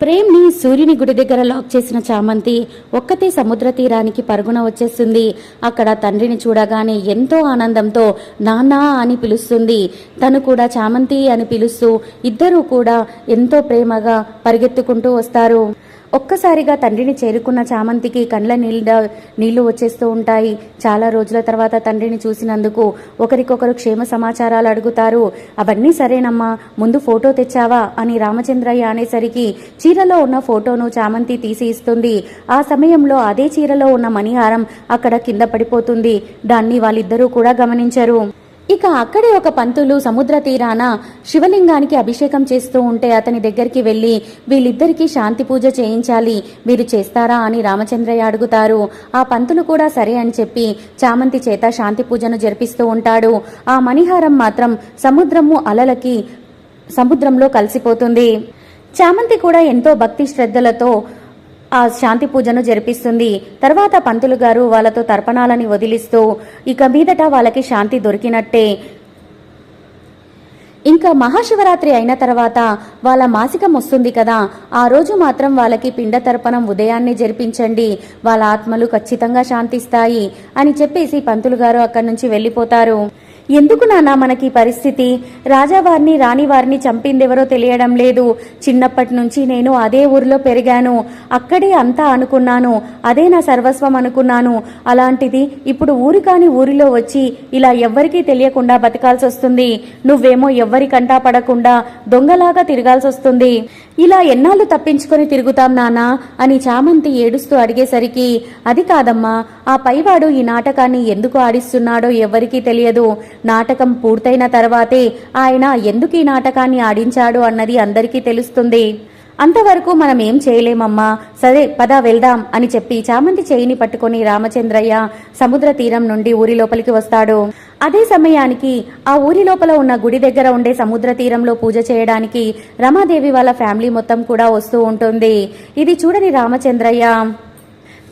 ప్రేమ్ని సూర్యుని గుడి దగ్గర లాక్ చేసిన చామంతి ఒక్కతే సముద్ర తీరానికి పరుగున వచ్చేస్తుంది. అక్కడ తండ్రిని చూడగానే ఎంతో ఆనందంతో నాన్నా అని పిలుస్తుంది. తను కూడా చామంతి అని పిలుస్తూ ఇద్దరూ కూడా ఎంతో ప్రేమగా పరిగెత్తుకుంటూ వస్తారు. ఒక్కసారిగా తండ్రిని చేరుకున్న చామంతికి కండ్ల నీళ్ళ నీళ్ళు వచ్చేస్తూ ఉంటాయి. చాలా రోజుల తర్వాత తండ్రిని చూసినందుకు ఒకరికొకరు క్షేమ సమాచారాలు అడుగుతారు. అవన్నీ సరేనమ్మా ముందు ఫోటో తెచ్చావా అని రామచంద్రయ్య అనేసరికి చీరలో ఉన్న ఫోటోను చామంతి తీసి ఇస్తుంది. ఆ సమయంలో అదే చీరలో ఉన్న మణిహారం అక్కడ కింద పడిపోతుంది. దాన్ని వాళ్ళిద్దరూ కూడా గమనించరు. ఇక అక్కడే ఒక పంతులు సముద్ర తీరాన శివలింగానికి అభిషేకం చేస్తూ ఉంటే అతని దగ్గరికి వెళ్ళి వీళ్ళిద్దరికీ శాంతి పూజ చేయించాలి మీరు చేస్తారా అని రామచంద్రయ్య అడుగుతారు. ఆ పంతులు కూడా సరే అని చెప్పి చామంతి చేత శాంతి పూజను జరిపిస్తూ ఉంటాడు. ఆ మణిహారం మాత్రం సముద్రము అలలకి సముద్రంలో కలిసిపోతుంది. చామంతి కూడా ఎంతో భక్తి శ్రద్ధలతో ఆ శాంతి పూజను జరిపిస్తుంది. తర్వాత పంతులు గారు వాళ్ళతో తర్పణాలని వదిలిస్తూ ఇక మీదట వాళ్ళకి శాంతి దొరికినట్టే. ఇంకా మహాశివరాత్రి అయిన తర్వాత వాళ్ళ మాసికం వస్తుంది కదా. ఆ రోజు మాత్రం వాళ్ళకి పిండ తర్పణం ఉదయాన్నే జరిపించండి. వాళ్ళ ఆత్మలు ఖచ్చితంగా శాంతిస్తాయి అని చెప్పేసి పంతులు గారు అక్కడి నుంచి వెళ్ళిపోతారు. ఎందుకు నానా మనకి పరిస్థితి? రాజావారిని రాణివారిని చంపిందెవరో తెలియడం లేదు. చిన్నప్పటి నుంచి నేను అదే ఊరిలో పెరిగాను. అక్కడే అంతా అనుకున్నాను. అదే నా సర్వస్వం అనుకున్నాను. అలాంటిది ఇప్పుడు ఊరి కాని ఊరిలో వచ్చి ఇలా ఎవ్వరికీ తెలియకుండా బతకాల్సి వస్తుంది నువ్వేమో ఎవ్వరి కంటా పడకుండా దొంగలాగా తిరగాల్సి వస్తుంది ఇలా ఎన్నాళ్ళు తప్పించుకొని తిరుగుతాం నానా అని చామంతి ఏడుస్తూ అడిగేసరికి అది కాదమ్మా ఆ పైవాడు ఈ నాటకాన్ని ఎందుకు ఆడిస్తున్నాడో ఎవ్వరికీ తెలియదు. నాటకం పూర్తయిన తర్వాతే ఆయన ఎందుకు ఈ నాటకాన్ని ఆడించాడు అన్నది అందరికీ తెలుస్తుంది. అంతవరకు మనం ఏం చేయలేమమ్మా. సరే పద వెళ్దాం అని చెప్పి చామంతి చేయిని పట్టుకొని రామచంద్రయ్య సముద్ర తీరం నుండి ఊరి లోపలికి వస్తాడు. అదే సమయానికి ఆ ఊరి లోపల ఉన్న గుడి దగ్గర ఉండే సముద్ర తీరంలో పూజ చేయడానికి రమాదేవి వాళ్ళ ఫ్యామిలీ మొత్తం కూడా వస్తూ ఉంటుంది. ఇది చూడని రామచంద్రయ్య.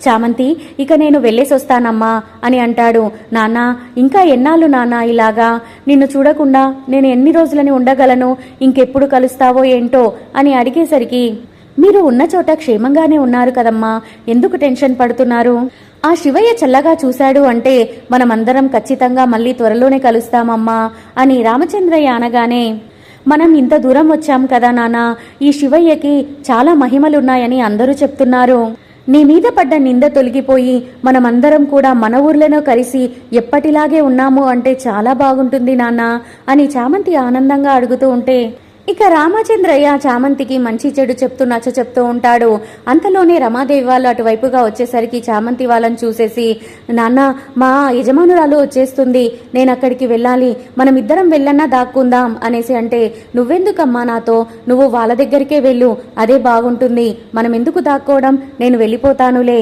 చామంతి ఇక నేను వెళ్ళేసి వస్తానమ్మా అని అంటాడు. నాన్న ఇంకా ఎన్నాళ్ళు నాన్న ఇలాగా? నిన్ను చూడకుండా నేను ఎన్ని రోజులని ఉండగలను? ఇంకెప్పుడు కలుస్తావో ఏంటో? అని అడిగేసరికి మీరు ఉన్న చోట క్షేమంగానే ఉన్నారు కదమ్మా. ఎందుకు టెన్షన్ పడుతున్నారు? ఆ శివయ్య చల్లగా చూశాడు అంటే మనమందరం ఖచ్చితంగా మళ్ళీ త్వరలోనే కలుస్తామమ్మా అని రామచంద్రయ్య అనగానే మనం ఇంత దూరం వచ్చాం కదా నానా ఈ శివయ్యకి చాలా మహిమలున్నాయని అందరూ చెప్తున్నారు. నీ మీద పడ్డ నింద తొలగిపోయి మనమందరం కూడా మన ఊర్లోనో కలిసి ఎప్పటిలాగే ఉన్నాము అంటే చాలా బాగుంటుంది నాన్న అని చామంతి ఆనందంగా అడుగుతూ ఉంటే ఇక రామచంద్రయ్య చామంతికి మంచి చెడు చెప్తూ నచ్చ చెప్తూ ఉంటాడు. అంతలోనే రమాదేవి వాళ్ళు అటువైపుగా వచ్చేసరికి చామంతి వాళ్ళని చూసేసి నాన్న మా యజమానురాలు వచ్చేస్తుంది. నేను అక్కడికి వెళ్ళాలి. మనం ఇద్దరం వెళ్ళన్నా దాక్కుందాం అనేసి అంటే నువ్వెందుకమ్మా నాతో? నువ్వు వాళ్ళ దగ్గరికే వెళ్ళు. అదే బాగుంటుంది. మనం ఎందుకు దాక్కోవడం? నేను వెళ్ళిపోతానులే.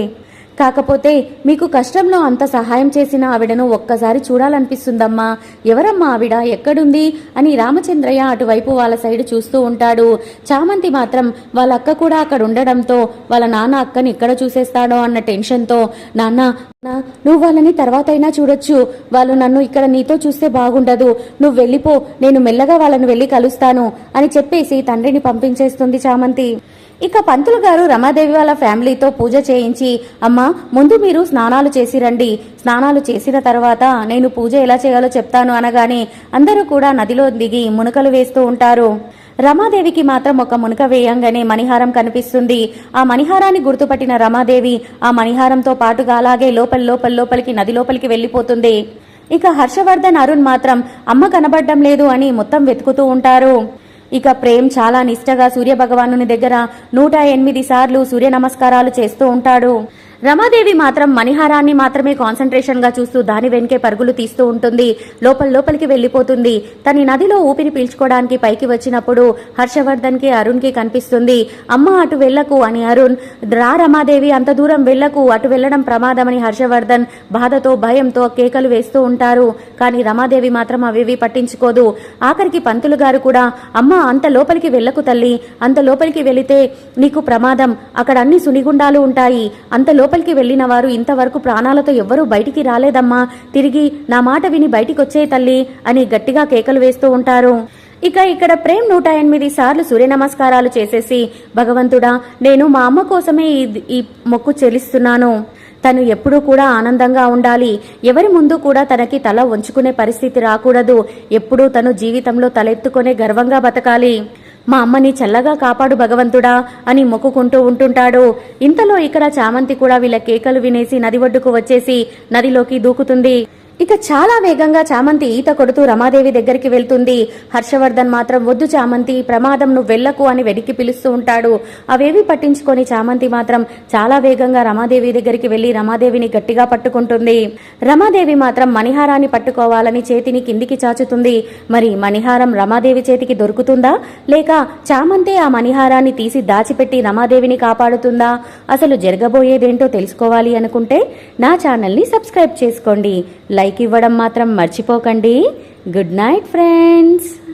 కాకపోతే మీకు కష్టంలో అంత సహాయం చేసిన ఆవిడను ఒక్కసారి చూడాలనిపిస్తుందమ్మా. ఎవరమ్మా ఆవిడ? ఎక్కడుంది? అని రామచంద్రయ్య అటువైపు వాళ్ళ సైడ్ చూస్తూ ఉంటాడు. చామంతి మాత్రం వాళ్ళ అక్క కూడా అక్కడ ఉండడంతో వాళ్ళ నాన్న అక్కని ఇక్కడ చూసేస్తాడో అన్న టెన్షన్తో నాన్న నువ్వు వాళ్ళని తర్వాత అయినా చూడొచ్చు. వాళ్ళు నన్ను ఇక్కడ నీతో చూస్తే బాగుండదు. నువ్వు వెళ్ళిపో. నేను మెల్లగా వాళ్ళని వెళ్ళి కలుస్తాను. అని చెప్పేసి తండ్రిని పంపించేస్తుంది చామంతి. ఇక పంతులు గారు రమాదేవి వాళ్ళ ఫ్యామిలీతో పూజ చేయించి అమ్మా ముందు మీరు స్నానాలు చేసి రండి. స్నానాలు చేసిన తర్వాత నేను పూజ ఎలా చేయాలో చెప్తాను అనగానే అందరూ కూడా నదిలో దిగి మునకలు వేస్తూ ఉంటారు. రమాదేవికి మాత్రం ఒక మునక వేయంగానే మణిహారం కనిపిస్తుంది. ఆ మణిహారాన్ని గుర్తుపట్టిన రమాదేవి ఆ మణిహారంతో పాటుగా అలాగే లోపల లోపల లోపలికి నది లోపలికి వెళ్ళిపోతుంది. ఇక హర్షవర్ధన్ అరుణ్ మాత్రం అమ్మ కనబడడం లేదు అని మొత్తం వెతుకుతూ ఉంటారు. ఇక ప్రేమ్ చాలా నిష్టగా సూర్య భగవానుని దగ్గర నూట ఎనిమిది సార్లు సూర్య నమస్కారాలు చేస్తూ ఉంటాడు. రమాదేవి మాత్రం మణిహారాన్ని మాత్రమే కాన్సన్ట్రేషన్గా చూస్తూ దాని వెనుకే పరుగులు తీస్తూ ఉంటుంది. లోపల లోపలికి వెళ్ళిపోతుంది. తన నదిలో ఊపిరి పీల్చుకోవడానికి పైకి వచ్చినప్పుడు హర్షవర్ధన్కి అరుణ్కి కనిపిస్తుంది అమ్మ అటు వెళ్ళకు అని అరుణ్ రా రమాదేవి అంత దూరం వెళ్ళకు అటు వెళ్ళడం ప్రమాదమని హర్షవర్ధన్ బాధతో భయంతో కేకలు వేస్తూ ఉంటారు. కానీ రమాదేవి మాత్రం అవేవి పట్టించుకోదు. ఆఖరికి పంతులు గారు కూడా అమ్మ అంత లోపలికి వెళ్ళకు తల్లి అంత లోపలికి వెళితే నీకు ప్రమాదం. అక్కడ అన్ని సునిగుండాలు ఉంటాయి. అంత లోపలికి వెళ్ళిన వారు ఇంతవరకు ప్రాణాలతో ఎవ్వరూ బయటికి రాలేదమ్మా. తిరిగి నా మాట విని బయటికొచ్చే తల్లి అని గట్టిగా కేకలు వేస్తూ ఉంటారు. ఇక ఇక్కడ ప్రేమ్ నూట ఎనిమిది సార్లు సూర్య నమస్కారాలు చేసేసి భగవంతుడా నేను మా అమ్మ కోసమే ఈ మొక్కు చెల్లిస్తున్నాను. తను ఎప్పుడూ కూడా ఆనందంగా ఉండాలి. ఎవరి ముందు కూడా తనకి తల వంచుకునే పరిస్థితి రాకూడదు. ఎప్పుడూ తను జీవితంలో తలెత్తుకునే గర్వంగా బతకాలి. మా అమ్మని చల్లగా కాపాడు భగవంతుడా అని మొక్కుకుంటూ ఉంటుంటాడు. ఇంతలో ఇక్కడ చామంతి కూడా వీళ్ళ కేకలు వినేసి నది ఒడ్డుకు వచ్చేసి నదిలోకి దూకుతుంది. ఇక చాలా వేగంగా చామంతి ఈత కొడుతూ రమాదేవి దగ్గరికి వెళ్తుంది. హర్షవర్ధన్ మాత్రం వద్దు చామంతి ప్రమాదం నువ్వు వెళ్ళకు అని వెడికి పిలుస్తూ ఉంటాడు. అవేవి పట్టించుకొని చామంతి మాత్రం చాలా వేగంగా రమాదేవి దగ్గరికి వెళ్ళి రమాదేవిని గట్టిగా పట్టుకుంటుంది. రమాదేవి మాత్రం మణిహారాన్ని పట్టుకోవాలని చేతిని కిందికి చాచుతుంది. మరి మణిహారం రమాదేవి చేతికి దొరుకుతుందా? లేక చామంతే ఆ మణిహారాన్ని తీసి దాచిపెట్టి రమాదేవిని కాపాడుతుందా? అసలు జరగబోయేదేంటో తెలుసుకోవాలి అనుకుంటే నా ఛానల్ని సబ్స్క్రైబ్ చేసుకోండి. లైక్ ఇవ్వడం మాత్రం మర్చిపోకండి. Good night friends.